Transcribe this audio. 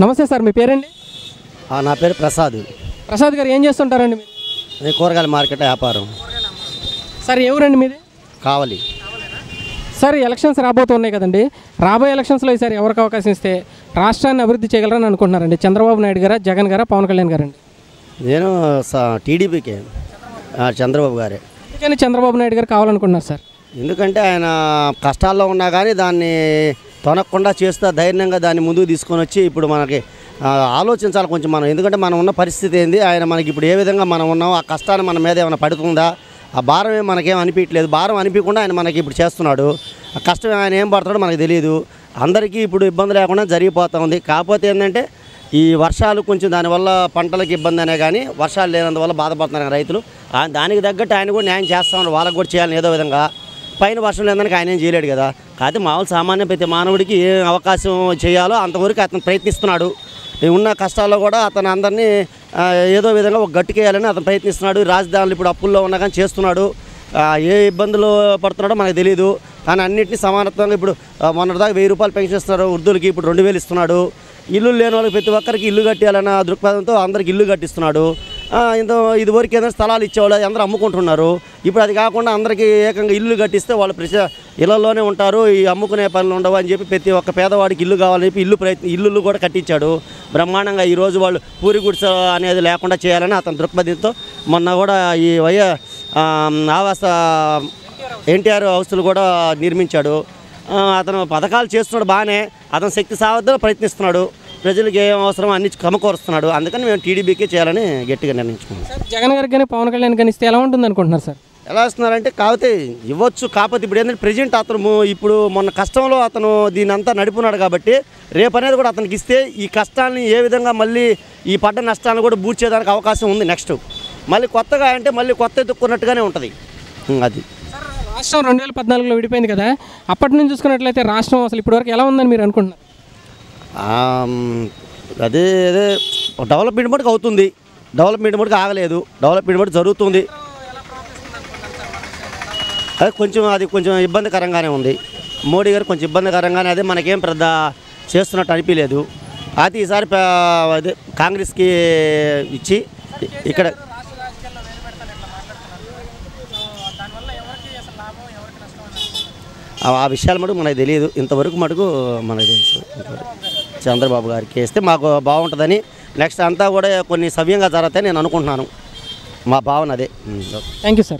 నమస్తే సార్ మీ పేరండి? నా పేరు ప్రసాద్. ప్రసాద్ గారు ఏం చేస్తుంటారండి మీరు? కూరగాయల మార్కెట్ వ్యాపారం. సార్ ఏ ఊరండి మీది? కావాలి. సార్ ఎలక్షన్స్ రాబోతున్నాయి కదండి. రాబోయే ఎలక్షన్స్లో ఈసారి ఎవరికి అవకాశం ఇస్తే రాష్ట్రాన్ని అభివృద్ధి చేయగలరని అనుకుంటున్నారండి. చంద్రబాబు నాయుడు గారా జగన్ గారా పవన్ కళ్యాణ్ గారండి? నేను టీడీపీకే చంద్రబాబు గారే. ఎందుకని చంద్రబాబు నాయుడు గారు కావాలనుకుంటున్నారు సార్. ఎందుకంటే ఆయన కష్టాల్లో ఉన్నా కానీ దాన్ని తొనకుండా చేస్తూ ధైర్యంగా దాన్ని ముందుకు తీసుకొని వచ్చి ఇప్పుడు మనకి ఆలోచించాలి కొంచెం మనం. ఎందుకంటే మనం ఉన్న పరిస్థితి ఏంది? ఆయన మనకి ఇప్పుడు ఏ విధంగా మనం ఉన్నాం ఆ కష్టాన్ని మన మీద ఏమైనా పడుతుందా? ఆ భారం ఏం మనకేం అనిపించలేదు భారం అనిపించకుండా ఆయన మనకి ఇప్పుడు చేస్తున్నాడు. ఆ కష్టం ఆయన ఏం పడతాడో మనకు తెలియదు అందరికీ ఇప్పుడు ఇబ్బంది లేకుండా జరిగిపోతూ ఉంది. కాకపోతే ఏంటంటే ఈ వర్షాలు కొంచెం దానివల్ల పంటలకు ఇబ్బంది అనే కానీ వర్షాలు లేనందువల్ల బాధపడుతున్నారు రైతులు. దానికి తగ్గట్టు ఆయన కూడా న్యాయం చేస్తామని వాళ్ళకు కూడా చేయాలని ఏదో విధంగా. పైన వర్షం లేదని ఆయన ఏం చేయలేడు కదా. కాదు మామూలు సామాన్య ప్రతి మానవుడికి ఏ అవకాశం చేయాలో అంతవరకు అతను ప్రయత్నిస్తున్నాడు. ఉన్న కష్టాల్లో కూడా అతను అందరినీ ఏదో విధంగా ఒక గట్టుకేయాలని అతను ప్రయత్నిస్తున్నాడు. రాజధానులు ఇప్పుడు అప్పుల్లో ఉన్నా కానీ చేస్తున్నాడు. ఏ ఇబ్బందులు పడుతున్నాడో మనకు తెలియదు కానీ అన్నింటినీ సమానత్వంగా ఇప్పుడు మొన్నటిదాకా వెయ్యి రూపాయలు పెన్షన్ ఇస్తున్నారు. వృద్ధులకి ఇప్పుడు రెండు వేలు ఇస్తున్నాడు. ఇల్లు లేని వాళ్ళకి ప్రతి ఒక్కరికి ఇల్లు కట్టాలన్న దృక్పథంతో అందరికి ఇల్లు కట్టిస్తున్నాడు. ఇంత ఇదివరకు ఏదైనా స్థలాలు ఇచ్చేవాళ్ళు అందరూ అమ్ముకుంటున్నారు. ఇప్పుడు అది కాకుండా అందరికీ ఏకంగా ఇల్లు కట్టిస్తే వాళ్ళు ప్రజ ఇళ్ళలోనే ఉంటారు ఈ అమ్ముకునే పనులు ఉండవు అని చెప్పి ప్రతి ఒక్క పేదవాడికి ఇల్లు కావాలని చెప్పి ఇల్లు ప్రయత్నం ఇల్లు కూడా కట్టించాడు. బ్రహ్మాండంగా ఈరోజు వాళ్ళు పూరి గుడిసె అనేది లేకుండా చేయాలని అతని దృక్పథంతో మొన్న కూడా ఈ వయ ఆవాస ఎన్టీఆర్ హౌస్లు కూడా నిర్మించాడు. అతను పథకాలు చేస్తున్నాడు బాగానే అతను శక్తి సావద్దని ప్రయత్నిస్తున్నాడు. ప్రజలకు ఏం అవసరం అన్ని కమకోరుస్తున్నాడు అందుకని మేము టీడీపీకే చేయాలని గట్టిగా నిర్ణయించుకున్నాం. సార్ జగన్ గారికి కానీ పవన్ కళ్యాణ్ కానీ ఇస్తే ఎలా ఉంటుంది అనుకుంటున్నారు సార్? ఎలా వస్తున్నారంటే కాకపోతే ఇవ్వచ్చు కాకపోతే ఇప్పుడు ఏంటంటే ప్రజెంట్ అతను ఇప్పుడు మొన్న కష్టంలో అతను దీని అంతా నడుపున్నాడు కాబట్టి రేపు అనేది కూడా అతనికి ఇస్తే ఈ కష్టాన్ని ఏ విధంగా మళ్ళీ ఈ పడ్డ నష్టాన్ని కూడా బూడ్చేదానికి అవకాశం ఉంది నెక్స్ట్. మళ్ళీ కొత్తగా అంటే మళ్ళీ కొత్త ఎత్తుక్కున్నట్టుగానే ఉంటుంది. అది. రాష్ట్రం రెండు వేల పద్నాలుగులో విడిపోయింది కదా. అప్పటి నుంచి చూసుకున్నట్లయితే రాష్ట్రం అసలు ఇప్పటివరకు ఎలా ఉందని మీరు అనుకుంటున్నారు? అదే అదే డెవలప్మెంట్ మటుకు అవుతుంది. డెవలప్మెంట్ మటుకు ఆగలేదు. డెవలప్మెంట్ మటుకు జరుగుతుంది. అది కొంచెం అది కొంచెం ఇబ్బందికరంగానే ఉంది. మోడీ గారు కొంచెం ఇబ్బందికరంగానే అదే మనకేం పెద్ద చేస్తున్నట్టు అనిపించలేదు అది ఈసారి అదే కాంగ్రెస్కి ఇచ్చి ఇక్కడ ఆ ఆ విషయాలు మటుకు మనకు తెలియదు. ఇంతవరకు మటుకు మనకు తెలుసు. ఇంతవరకు. చంద్రబాబు గారికి వేస్తే మాకు బాగుంటుందని నెక్స్ట్ అంతా కూడా కొన్ని సవ్యంగా జరుగుతాయని నేను అనుకుంటున్నాను. మా భావన అదే. Thank you sir.